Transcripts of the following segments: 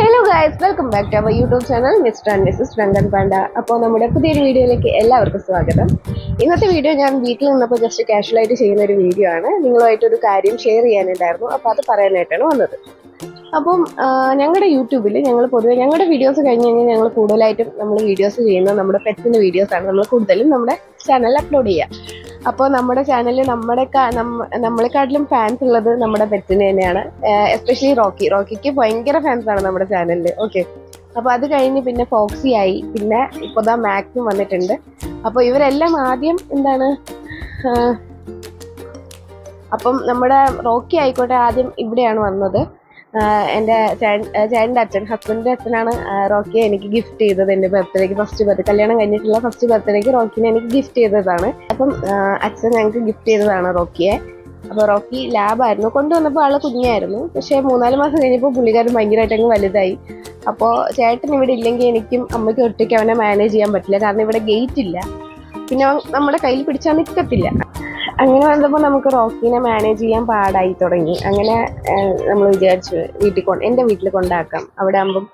Hello guys welcome back to our YouTube channel mister and missus രണ്ടൻ പാണ്ട അപ്പോൾ നമ്മുടെ പുതിയൊരു വീഡിയോയിലേക്ക് എല്ലാവർക്കും സ്വാഗതം. ഇന്നത്തെ വീഡിയോ ഞാൻ വീട്ടിൽ നിന്നപ്പോൾ ജസ്റ്റ് കാഷ്വലായിട്ട് ചെയ്യുന്ന ഒരു വീഡിയോ ആണ്. നിങ്ങളുമായിട്ടൊരു കാര്യം ഷെയർ ചെയ്യാനുണ്ടായിരുന്നു. അപ്പോൾ അത് പറയാനായിട്ടാണ് വന്നത്. അപ്പം ഞങ്ങളുടെ യൂട്യൂബിൽ ഞങ്ങൾ പൊതുവെ ഞങ്ങളുടെ വീഡിയോസ് കഴിഞ്ഞ് കഴിഞ്ഞാൽ ഞങ്ങൾ കൂടുതലായിട്ടും നമ്മൾ വീഡിയോസ് ചെയ്യുന്നത് നമ്മുടെ പെറ്റിന്റെ വീഡിയോസാണ് നമ്മൾ കൂടുതലും നമ്മുടെ ചാനലിൽ അപ്ലോഡ് ചെയ്യുക. അപ്പോൾ നമ്മുടെ ചാനലിൽ നമ്മുടെ നമ്മളെക്കാട്ടിലും ഫാൻസ് ഉള്ളത് നമ്മുടെ പെറ്റിന് തന്നെയാണ്. Especially Rocky. റോക്കിക്ക് ഭയങ്കര ഫാൻസ് ആണ് നമ്മുടെ ചാനലിൽ ഓക്കെ അപ്പോൾ അത് കഴിഞ്ഞ് പിന്നെ ഫോക്സി ആയി. പിന്നെ ഇപ്പോൾ ദാ മാക്സും വന്നിട്ടുണ്ട്. അപ്പോൾ ഇവരെല്ലാം ആദ്യം എന്താണ്? അപ്പം നമ്മുടെ റോക്കി ആയിക്കോട്ടെ ആദ്യം ഇവിടെയാണ് വന്നത്. എന്റെ ചേട്ടൻ ചേട്ടന്റെ അച്ഛൻ ഹസ്ബൻഡിന്റെ അച്ഛനാണ് റോക്കിയെ എനിക്ക് ഗിഫ്റ്റ് ചെയ്തത് എന്റെ ബർത്ത്ഡേക്ക് ഫസ്റ്റ് ബർത്ത്ഡേ കല്യാണം കഴിഞ്ഞിട്ടുള്ള ഫസ്റ്റ് ബർത്ത്ഡേക്ക് റോക്കിനെ എനിക്ക് ഗിഫ്റ്റ് ചെയ്തതാണ്. അപ്പം അച്ഛൻ ഞങ്ങൾക്ക് ഗിഫ്റ്റ് ചെയ്തതാണ് റോക്കിയെ. അപ്പോൾ റോക്കി ലാബായിരുന്നു കൊണ്ടുവന്നപ്പോൾ ആൾ കുഞ്ഞായിരുന്നു. പക്ഷേ മൂന്നാൽ മാസം കഴിഞ്ഞപ്പോൾ പുള്ളിക്കാരൻ ഭയങ്കരമായിട്ട് അങ്ങ് വലുതായി. അപ്പോൾ ചേട്ടൻ ഇവിടെ ഇല്ലെങ്കിൽ എനിക്കും അമ്മയ്ക്കും ഒറ്റയ്ക്ക് അവനെ മാനേജ് ചെയ്യാൻ പറ്റില്ല. കാരണം ഇവിടെ ഗേറ്റ് ഇല്ല. പിന്നെ നമ്മുടെ കയ്യിൽ പിടിച്ചാൽ നിൽക്കത്തില്ല. അങ്ങനെ വന്നപ്പോൾ നമുക്ക് റോക്കിനെ മാനേജ് ചെയ്യാൻ പാടായി തുടങ്ങി. അങ്ങനെ നമ്മൾ വിചാരിച്ചു വീട്ടിൽ കൊണ്ട് എന്റെ വീട്ടിൽ കൊണ്ടാക്കാം. അവിടെ ആകുമ്പം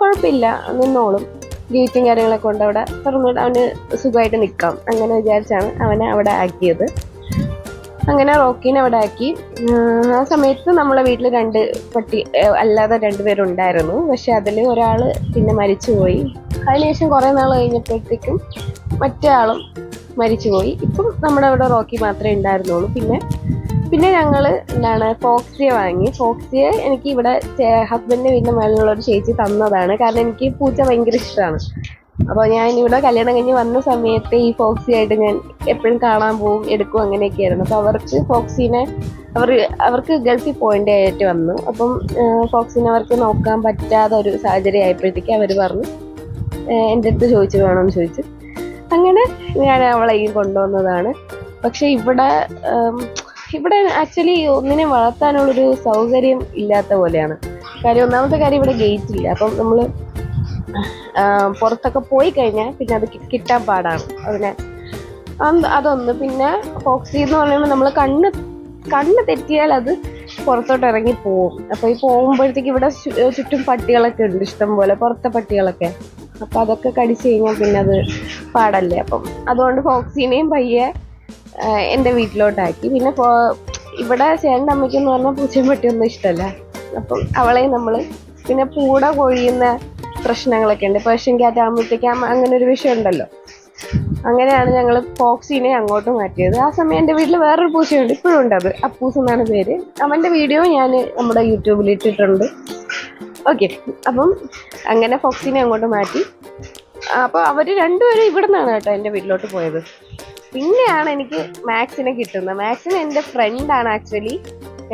കുഴപ്പമില്ല നിന്നോളും. ഗേറ്റും കാര്യങ്ങളൊക്കെ കൊണ്ട് അവിടെ തുറന്നിട്ട് അവന് സുഖമായിട്ട് നിൽക്കാം അങ്ങനെ വിചാരിച്ചാണ് അവനെ അവിടെ ആക്കിയത്. അങ്ങനെ റോക്കിനെ അവിടെ ആക്കി. ആ സമയത്ത് നമ്മളെ വീട്ടിൽ രണ്ട് പട്ടി അല്ലാതെ രണ്ടുപേരുണ്ടായിരുന്നു പക്ഷെ അതിൽ ഒരാൾ പിന്നെ മരിച്ചുപോയി. അതിനുശേഷം കുറേ നാൾ കഴിഞ്ഞപ്പോഴത്തേക്കും മറ്റേ ആളും മരിച്ചുപോയി. ഇപ്പം നമ്മുടെ അവിടെ റോക്കി മാത്രമേ ഉണ്ടായിരുന്നുള്ളൂ. പിന്നെ പിന്നെ ഞങ്ങൾ എന്താണ് ഫോക്സിയെ വാങ്ങി. ഫോക്സിയെ എനിക്ക് ഇവിടെ ഹസ്ബൻഡിന്റെ വീടിന്റെ മേളിലുള്ള ഒരു ചേച്ചി തന്നതാണ്. കാരണം എനിക്ക് പൂച്ച ഭയങ്കര ഇഷ്ടമാണ്. അപ്പോൾ ഞാൻ ഇവിടെ കല്യാണം കഴിഞ്ഞ് വന്ന സമയത്ത് ഈ ഫോക്സി ആയിട്ട് ഞാൻ എപ്പോഴും കാണാൻ പോവും എടുക്കും അങ്ങനെയൊക്കെയായിരുന്നു. അപ്പോൾ അവർക്ക് ഫോക്സിനെ അവർ അവർക്ക് ഗൾഫിൽ പോയിന്റ് ആയിട്ട് വന്നു. അപ്പം ഫോക്സിനെ അവർക്ക് നോക്കാൻ പറ്റാത്ത ഒരു സാഹചര്യം ആയപ്പോഴത്തേക്ക് അവർ പറഞ്ഞു എന്റെ അടുത്ത് ചോദിച്ചു വേണമെന്ന് ചോദിച്ചു. അങ്ങനെ ഞാൻ അവളെ ഈ കൊണ്ടുവന്നതാണ്. പക്ഷെ ഇവിടെ ഇവിടെ ആക്ച്വലി ഒന്നിനെ വളർത്താനുള്ളൊരു സൗകര്യം ഇല്ലാത്ത പോലെയാണ്. കാര്യം ഒന്നാമത്തെ കാര്യം ഇവിടെ ഗേറ്റ് ഇല്ല. അപ്പം നമ്മൾ പുറത്തൊക്കെ പോയി കഴിഞ്ഞാൽ പിന്നെ അത് കിട്ടാൻ പാടാണ്. അതിനെ അത് അതൊന്ന് പിന്നെ ഫോക്സി എന്ന് പറയുമ്പോൾ നമ്മൾ കണ്ണ് കണ്ണ് തെറ്റിയാൽ അത് പുറത്തോട്ട് ഇറങ്ങി പോവും. അപ്പോൾ ഈ പോകുമ്പോഴത്തേക്ക് ഇവിടെ ചുറ്റും പട്ടികളൊക്കെ ഉണ്ട് ഇഷ്ടം പോലെ പുറത്തെ പട്ടികളൊക്കെ. അപ്പം അതൊക്കെ കടിച്ചു കഴിഞ്ഞാൽ പിന്നെ അത് പാടല്ലേ. അപ്പം അതുകൊണ്ട് ഫോക്സിനെയും പയ്യെ എന്റെ വീട്ടിലോട്ടാക്കി. പിന്നെ ഇവിടെ ചേട്ടന്റെ അമ്മയ്ക്കെന്ന് പറഞ്ഞാൽ പൂച്ചയും പട്ടിയൊന്നും ഇഷ്ടമല്ല അപ്പം അവളെ നമ്മൾ പിന്നെ പൂട കൊഴിയുന്ന പ്രശ്നങ്ങളൊക്കെ ഉണ്ട്. പേർഷ്യൻ ക്യാറ്റ് ആകുമ്പോഴത്തേക്കും അങ്ങനെ ഒരു വിഷയം ഉണ്ടല്ലോ. അങ്ങനെയാണ് ഞങ്ങൾ ഫോക്സിനെ അങ്ങോട്ട് മാറ്റിയത്. ആ സമയം എന്റെ വീട്ടിൽ വേറൊരു പൂച്ചയുണ്ട്. ഇപ്പോഴും ഉണ്ട് അത്. അപ്പൂസ് എന്നാണ് പേര്. അവന്റെ വീഡിയോ ഞാൻ നമ്മുടെ യൂട്യൂബിൽ ഇട്ടിട്ടുണ്ട്. ഓക്കെ അപ്പം അങ്ങനെ ഫോക്സിനെ അങ്ങോട്ട് മാറ്റി. അപ്പോൾ അവർ രണ്ടുപേരും ഇവിടെ നിന്നാണ് കേട്ടോ എന്റെ വീട്ടിലോട്ട് പോയത്. പിന്നെയാണ് എനിക്ക് മാക്സിനെ കിട്ടുന്നത്. മാക്സിന് എന്റെ ഫ്രണ്ടാണ് ആക്ച്വലി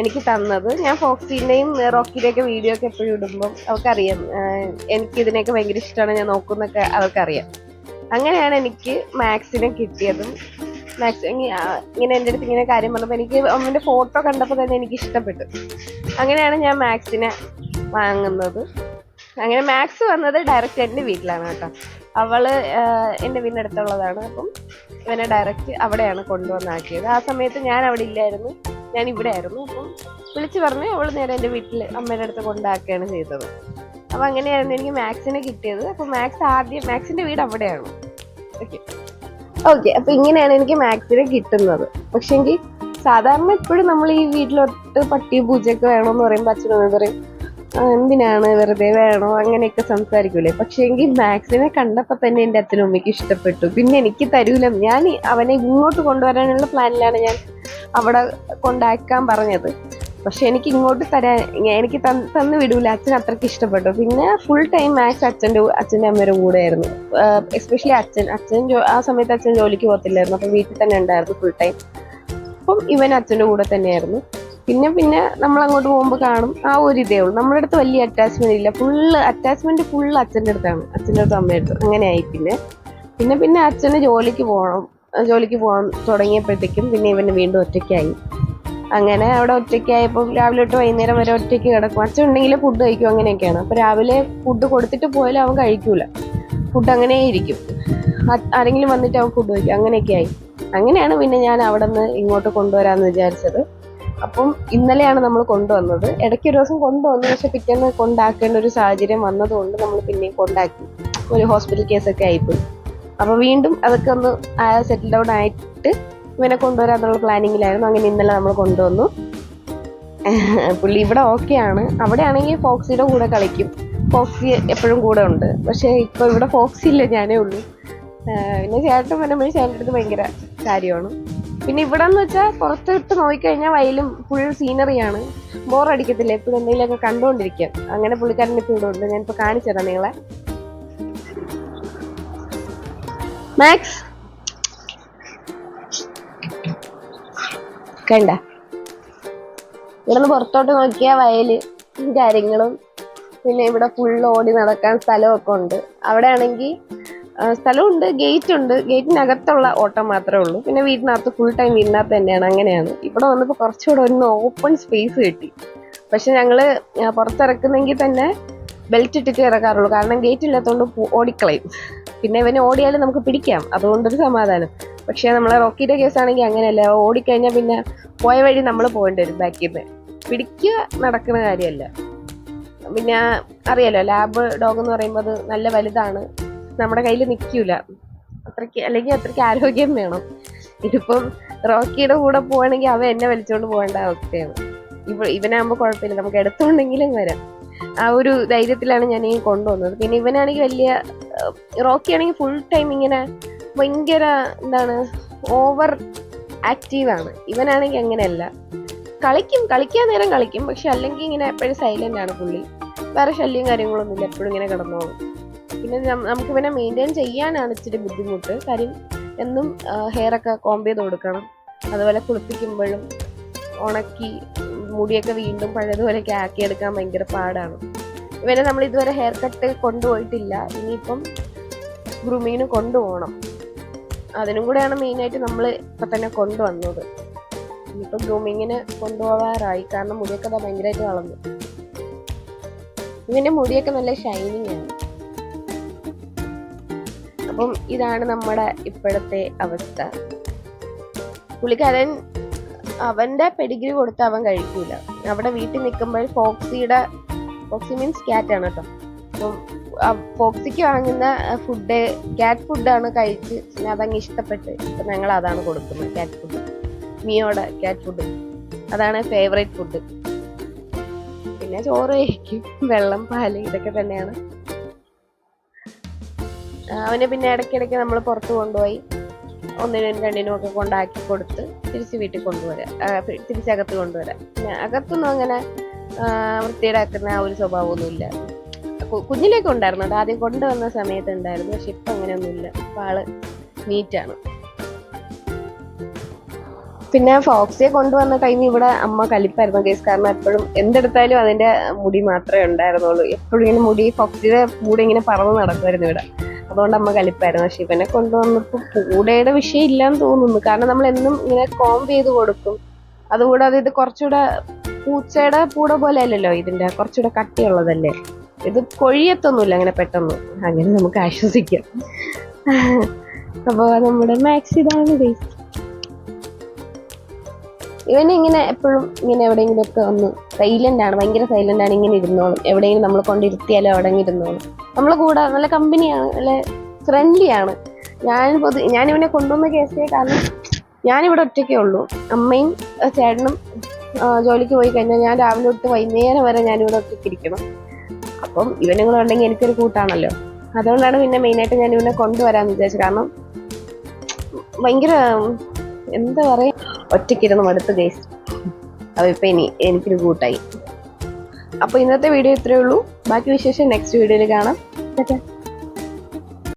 എനിക്ക് തന്നത്. ഞാൻ ഫോക്സിന്റെയും റോക്കിന്റെയൊക്കെ വീഡിയോ ഒക്കെ എപ്പോഴും ഇടുമ്പം അവർക്കറിയാം ആഹ് എനിക്ക് ഇതിനെയൊക്കെ ഭയങ്കര ഇഷ്ടമാണ്. ഞാൻ നോക്കുന്നൊക്കെ അവർക്കറിയാം അങ്ങനെയാണ് എനിക്ക് മാക്സിനെ കിട്ടിയതും. മാക്സ് ഇങ്ങനെ എന്റെ അടുത്ത് ഇങ്ങനെ കാര്യം പറഞ്ഞപ്പോൾ എനിക്ക് അമ്മന്റെ ഫോട്ടോ കണ്ടപ്പോൾ തന്നെ എനിക്ക് ഇഷ്ടപ്പെട്ടു. അങ്ങനെയാണ് ഞാൻ മാക്സിനെ വാങ്ങുന്നത്. അങ്ങനെ മാക്സ് വന്നത് ഡയറക്റ്റ് എന്റെ വീട്ടിലാണ് കേട്ടോ. അവൾ എന്റെ വീടിന്റെ അടുത്തുള്ളതാണ് അപ്പം ഇവനെ ഡയറക്റ്റ് അവിടെയാണ് കൊണ്ടുവന്നാക്കിയത്. ആ സമയത്ത് ഞാൻ അവിടെ ഇല്ലായിരുന്നു. ഞാൻ ഇവിടെ ആയിരുന്നു അപ്പം വിളിച്ചു പറഞ്ഞ് അവൾ നേരെ എന്റെ വീട്ടിൽ അമ്മയുടെ അടുത്ത് കൊണ്ടാക്കുകയാണ് ചെയ്തത്. അപ്പം അങ്ങനെയായിരുന്നു എനിക്ക് മാക്സിനെ കിട്ടിയത്. അപ്പം മാക്സ് ആദ്യം മാക്സിന്റെ വീട് അവിടെയാണ്. ഓക്കെ ഓക്കെ അപ്പം ഇങ്ങനെയാണ് എനിക്ക് മാക്സിനെ കിട്ടുന്നത്. പക്ഷെങ്കിൽ സാധാരണ ഇപ്പോഴും നമ്മൾ ഈ വീട്ടിലൊട്ട് പട്ടി പൂജയൊക്കെ വേണമെന്ന് പറയുമ്പോൾ അച്ഛനോട് പറയും "ആ, എന്തിനാണ് വെറുതെ വേണോ അങ്ങനെയൊക്കെ സംസാരിക്കൂലേ? പക്ഷെ എങ്കിൽ മാക്സിനെ കണ്ടപ്പോൾ തന്നെ എന്റെ അച്ഛനും അമ്മയ്ക്ക് ഇഷ്ടപ്പെട്ടു. പിന്നെ എനിക്ക് തരൂല. ഞാൻ അവനെ ഇങ്ങോട്ട് കൊണ്ടുവരാനുള്ള പ്ലാനിലാണ് ഞാൻ അവിടെ കൊണ്ടാക്കാൻ പറഞ്ഞത്. പക്ഷെ എനിക്ക് ഇങ്ങോട്ട് തരാൻ എനിക്ക് തന്ന് വിടൂല. അച്ഛൻ അത്രയ്ക്ക് ഇഷ്ടപ്പെട്ടു. പിന്നെ ഫുൾ ടൈം മാക്സ് അച്ഛന്റെ അച്ഛന്റെ അമ്മയുടെ കൂടെ ആയിരുന്നു എസ്പെഷ്യലി അച്ഛൻ. അച്ഛൻ ആ സമയത്ത് അച്ഛൻ ജോലിക്ക് പോകത്തില്ലായിരുന്നു. അപ്പം വീട്ടിൽ തന്നെ ഉണ്ടായിരുന്നു ഫുൾ ടൈം അപ്പം ഇവൻ അച്ഛന്റെ കൂടെ തന്നെയായിരുന്നു. പിന്നെ പിന്നെ നമ്മൾ അങ്ങോട്ട് പോകുമ്പോൾ കാണും ആ ഒരു ഇതേ ഉള്ളൂ. നമ്മുടെ അടുത്ത് വലിയ അറ്റാച്ച്മെന്റ് ഇല്ല. ഫുള്ള് അറ്റാച്ച്മെന്റ് ഫുള്ള് അച്ഛന്റെ അടുത്താണ്. അച്ഛന്റെ അടുത്ത് അമ്മയുടെ അടുത്ത്. അങ്ങനെയായി പിന്നെ. പിന്നെ പിന്നെ അച്ഛന് ജോലിക്ക് പോകണം ജോലിക്ക് പോകാൻ തുടങ്ങിയപ്പോഴത്തേക്കും പിന്നെ ഇവന് വീണ്ടും ഒറ്റയ്ക്കായി. അങ്ങനെ അവിടെ ഒറ്റയ്ക്കായപ്പോൾ രാവിലെ തൊട്ട് വൈകുന്നേരം വരെ ഒറ്റയ്ക്ക് കിടക്കും. അച്ഛൻ ഉണ്ടെങ്കിൽ ഫുഡ് കഴിക്കും അങ്ങനെയൊക്കെയാണ്. അപ്പോൾ രാവിലെ ഫുഡ് കൊടുത്തിട്ട് പോയാലും അവൻ കഴിക്കൂല. ഫുഡ് അങ്ങനെ ഇരിക്കും. ആരെങ്കിലും വന്നിട്ട് അവൻ ഫുഡ് കഴിക്കും. അങ്ങനെയൊക്കെ ആയി. അങ്ങനെയാണ് പിന്നെ ഞാൻ അവിടെ നിന്ന് ഇങ്ങോട്ട് കൊണ്ടുവരാമെന്ന് വിചാരിച്ചത്. അപ്പം ഇന്നലെയാണ് നമ്മൾ കൊണ്ടുവന്നത്. ഇടയ്ക്ക് ഒരു ദിവസം കൊണ്ടുവന്നു പക്ഷെ പിറ്റേന്ന് കൊണ്ടാക്കേണ്ട ഒരു സാഹചര്യം വന്നതുകൊണ്ട് നമ്മൾ പിന്നെയും കൊണ്ടാക്കി. ഒരു ഹോസ്പിറ്റൽ കേസൊക്കെ ആയിപ്പോയി. അപ്പോൾ വീണ്ടും അതൊക്കെ ഒന്ന് സെറ്റിൽ ഡൗൺ ആയിട്ട് ഇവനെ കൊണ്ടുവരാന്നുള്ള പ്ലാനിങ്ങിലായിരുന്നു അങ്ങനെ ഇന്നലെ നമ്മൾ കൊണ്ടുവന്നു. പുള്ളി ഇവിടെ ഓക്കെയാണ് അവിടെ ആണെങ്കിൽ ഫോക്സിയുടെ കൂടെ കളിക്കും. ഫോക്സി എപ്പോഴും കൂടെ ഉണ്ട്. പക്ഷേ ഇപ്പോൾ ഇവിടെ ഫോക്സി ഇല്ല ഞാനേ ഉള്ളൂ. പിന്നെ ചേട്ടൻ വരുമ്പോൾ ചേട്ടന്റെ അടുത്ത് ഭയങ്കര കാര്യമാണ്. പിന്നെ ഇവിടെ എന്ന് വെച്ചാൽ പുറത്തിട്ട് നോക്കിക്കഴിഞ്ഞാൽ വയലും ഫുൾ സീനറിയാണ് ബോറടിക്കത്തില്ല എപ്പോഴും എന്തെങ്കിലുമൊക്കെ കണ്ടുകൊണ്ടിരിക്കാം അങ്ങനെ പുള്ളിക്കാരൻ ഇപ്പോൾ ഉണ്ട് ഞാനിപ്പോൾ കാണിച്ചു തരാം നിങ്ങളെ. മാക്സ് കണ്ട. ഇവിടുന്ന് പുറത്തോട്ട് നോക്കിയാൽ വയൽ കാര്യങ്ങളും. പിന്നെ ഇവിടെ ഫുൾ ഓടി നടക്കാൻ സ്ഥലമൊക്കെ ഉണ്ട്. അവിടെ ആണെങ്കിൽ സ്ഥലമുണ്ട് ഗേറ്റ് ഉണ്ട് ഗേറ്റിനകത്തുള്ള ഓട്ടം മാത്രമേ ഉള്ളൂ. പിന്നെ വീടിനകത്ത് ഫുൾ ടൈം വീടിനകത്ത് തന്നെയാണ്. അങ്ങനെയാണ്. ഇവിടെ വന്നപ്പോൾ കുറച്ചുകൂടെ ഒന്ന് ഓപ്പൺ സ്പേസ് കിട്ടി. പക്ഷെ ഞങ്ങൾ പുറത്തിറക്കുന്നെങ്കിൽ തന്നെ ബെൽറ്റ് ഇട്ടിട്ട് ഇറക്കാറുള്ളൂ. കാരണം ഗേറ്റ് ഇല്ലാത്തതുകൊണ്ട് ഓടിക്കളയും. പിന്നെ ഇവനെ ഓടിയാലും നമുക്ക് പിടിക്കാം. അതുകൊണ്ടൊരു സമാധാനം. പക്ഷേ നമ്മളെ റോക്കിയുടെ കേസ് ആണെങ്കിൽ അങ്ങനെയല്ല ഓടിക്കഴിഞ്ഞാൽ പിന്നെ പോയ വഴി നമ്മൾ പോകേണ്ടി വരും ബാക്കിൽ നിന്ന് പിടിക്കുക നടക്കുന്ന കാര്യമല്ല. പിന്നെ അറിയാലോ ലാബ് ഡോഗ് എന്ന് പറയുമ്പോൾ അത് നല്ല വലുതാണ്. നമ്മുടെ കയ്യിൽ നിൽക്കില്ല. അത്രയ്ക്ക് അല്ലെങ്കിൽ അത്രയ്ക്ക് ആരോഗ്യം വേണം. ഇതിപ്പം റോക്കിയുടെ കൂടെ പോവാണെങ്കിൽ അവ എന്നെ വലിച്ചുകൊണ്ട് പോകേണ്ട അവസ്ഥയാണ്. ഇപ്പൊ ഇവനാകുമ്പോൾ കുഴപ്പമില്ല. നമുക്ക് എടുത്തുണ്ടെങ്കിലും വരാം. ആ ഒരു ധൈര്യത്തിലാണ് ഞാൻ ഈ കൊണ്ടുവന്നത്. പിന്നെ ഇവനാണെങ്കിൽ വലിയ റോക്കി ആണെങ്കിൽ ഫുൾ ടൈം ഇങ്ങനെ ഭയങ്കര എന്താണ് ഓവർ ആക്റ്റീവാണ് ഇവനാണെങ്കിൽ അങ്ങനെയല്ല. കളിക്കും കളിക്കാൻ നേരം കളിക്കും. പക്ഷെ അല്ലെങ്കിൽ ഇങ്ങനെ എപ്പോഴും സൈലന്റ് ആണ് പുള്ളി. വേറെ ശല്യം കാര്യങ്ങളൊന്നുമില്ല. എപ്പോഴും ഇങ്ങനെ കിടന്നോളും. പിന്നെ നമുക്ക് ഇവനെ മെയിന്റെയിൻ ചെയ്യാനാണ് ഇച്ചിരി ബുദ്ധിമുട്ട്. കാര്യം എന്നും ഹെയറൊക്കെ കോംബ് ചെയ്ത് കൊടുക്കണം. അതുപോലെ കുളിപ്പിക്കുമ്പോഴും ഉണക്കി മുടിയൊക്കെ വീണ്ടും പഴയതുപോലെയൊക്കെ ആക്കിയെടുക്കാൻ ഭയങ്കര പാടാണ്. ഇവനെ നമ്മൾ ഇതുവരെ ഹെയർ കട്ട് കൊണ്ടുപോയിട്ടില്ല. ഇനിയിപ്പം ഗ്രൂമിങ്ങിന് കൊണ്ടുപോകണം. അതിനും കൂടെയാണ് മെയിനായിട്ട് നമ്മൾ ഇപ്പം തന്നെ കൊണ്ടുവന്നത്. ഇനിയിപ്പം ഗ്രൂമിങ്ങിന് കൊണ്ടുപോകാറായി കാരണം മുടിയൊക്കെ ഭയങ്കരമായിട്ട് വളർന്നു. ഇവന്റെ മുടിയൊക്കെ നല്ല ഷൈനിങ് ആണ്. അപ്പം ഇതാണ് നമ്മുടെ ഇപ്പോഴത്തെ അവസ്ഥ. പുള്ളിക്കാരൻ അവന്റെ പെഡിഗ്രി കൊടുത്ത് അവൻ കഴിക്കൂല. അവിടെ വീട്ടിൽ നിൽക്കുമ്പോൾ ഫോക്സിയുടെ ഫോക്സി മീൻസ് ക്യാറ്റ് ആണ് കേട്ടോ. അപ്പം ഫോക്സിക്ക് വാങ്ങുന്ന ഫുഡ് ക്യാറ്റ് ഫുഡാണ് കഴിച്ച് പിന്നെ അതങ്ങ് ഇഷ്ടപ്പെട്ട് ഇപ്പം ഞങ്ങൾ അതാണ് കൊടുക്കുന്നത് ക്യാറ്റ് ഫുഡ് മിയോടെ ക്യാറ്റ് ഫുഡ് അതാണ് ഫേവറേറ്റ് ഫുഡ് പിന്നെ ചോറ് കഴിക്കും. വെള്ളം പാൽ ഇതൊക്കെ തന്നെയാണ്. അവന് പിന്നെ ഇടയ്ക്കിടയ്ക്ക് നമ്മൾ പുറത്ത് കൊണ്ടുപോയി ഒന്നിനും രണ്ടിനും ഒക്കെ കൊണ്ടാക്കി കൊടുത്ത് തിരിച്ച് വീട്ടിൽ കൊണ്ടുവരാം. തിരിച്ചകത്ത് കൊണ്ടുവരാം. പിന്നെ അകത്തൊന്നും അങ്ങനെ വൃത്തിയിടാക്കുന്ന ആ ഒരു സ്വഭാവമൊന്നുമില്ല. കുഞ്ഞിലേക്ക് ഉണ്ടായിരുന്നു. അത് ആദ്യം കൊണ്ടുവന്ന സമയത്ത് ഉണ്ടായിരുന്നു. പക്ഷെ ഇപ്പം അങ്ങനെയൊന്നുമില്ല. ഇപ്പം ആൾ നീറ്റാണ്. പിന്നെ ഫോക്സിയെ കൊണ്ടുവന്ന ടൈം ഇവിടെ അമ്മ കലിപ്പായിരുന്നു കേസ്. കാരണം എപ്പോഴും എന്തെടുത്താലും അതിന്റെ മുടി മാത്രമേ ഉണ്ടായിരുന്നുള്ളൂ. എപ്പോഴും ഇങ്ങനെ മുടി ഫോക്സിയുടെ മുടി ഇങ്ങനെ പറന്ന് നടക്കുമായിരുന്നു ഇവിടെ. അതുകൊണ്ട് അമ്മ കലിപ്പായിരുന്നു. പക്ഷെ ഇവനെ കൊണ്ടുവന്നപ്പോൾ കൂടെയുടെ വിഷയം ഇല്ലാന്ന് തോന്നുന്നു. കാരണം നമ്മൾ എന്നും ഇങ്ങനെ കോം ചെയ്ത് കൊടുക്കും. അതുകൂടാതെ ഇത് കുറച്ചുകൂടെ പൂച്ചയുടെ പൂട പോലെ അല്ലല്ലോ ഇതിന്റെ കുറച്ചുകൂടെ കട്ടിയുള്ളതല്ലേ? ഇത് കൊഴിയത്തൊന്നുമില്ല അങ്ങനെ പെട്ടെന്ന്. അങ്ങനെ നമുക്ക് ആശ്വസിക്കാം. അപ്പോൾ നമ്മുടെ മാക്സ് ഇതാണ്. ഇവന് ഇങ്ങനെ എപ്പോഴും ഇങ്ങനെ എവിടെയെങ്കിലും ഒക്കെ ഒന്ന് സൈലന്റ് ആണ് ഭയങ്കര സൈലന്റ് ആണ് ഇങ്ങനെ ഇരുന്നോളും. എവിടെയെങ്കിലും നമ്മൾ കൊണ്ടിരുത്തിയാലോ അവിടെ ഇരുന്നോളും. നമ്മൾ കൂടെ നല്ല കമ്പനിയാണ് നല്ല ഫ്രണ്ട്ലി ആണ്. ഞാൻ പൊതു ഞാൻ ഇവനെ കൊണ്ടുവന്ന കേസേ കാരണം ഞാനിവിടെ ഒറ്റയ്ക്കേ ഉള്ളൂ. അമ്മയും ചേട്ടനും ജോലിക്ക് പോയി കഴിഞ്ഞാൽ ഞാൻ രാവിലെ തൊട്ട് വൈകുന്നേരം വരെ ഞാനിവിടെ ഒറ്റയ്ക്ക് ഇരിക്കണം. അപ്പം ഇവനും കൂടെ ഉണ്ടെങ്കിൽ എനിക്കൊരു കൂട്ടാണല്ലോ. അതുകൊണ്ടാണ് പിന്നെ മെയിനായിട്ട് ഞാൻ ഇവനെ കൊണ്ടുവരാന്ന് വിചാരിച്ചത്. കാരണം ഭയങ്കര എന്താ പറയാ ഒറ്റയ്ക്കിരുന്ന് മടുത്ത് കേസ് അപ്പോൾ ഇപ്പം ഇനി എനിക്കൊരു കൂട്ടായി. അപ്പോൾ ഇന്നത്തെ വീഡിയോ ഇത്രയേ ഉള്ളൂ. ബാക്കി വിശേഷം നെക്സ്റ്റ് വീഡിയോയിൽ കാണാം.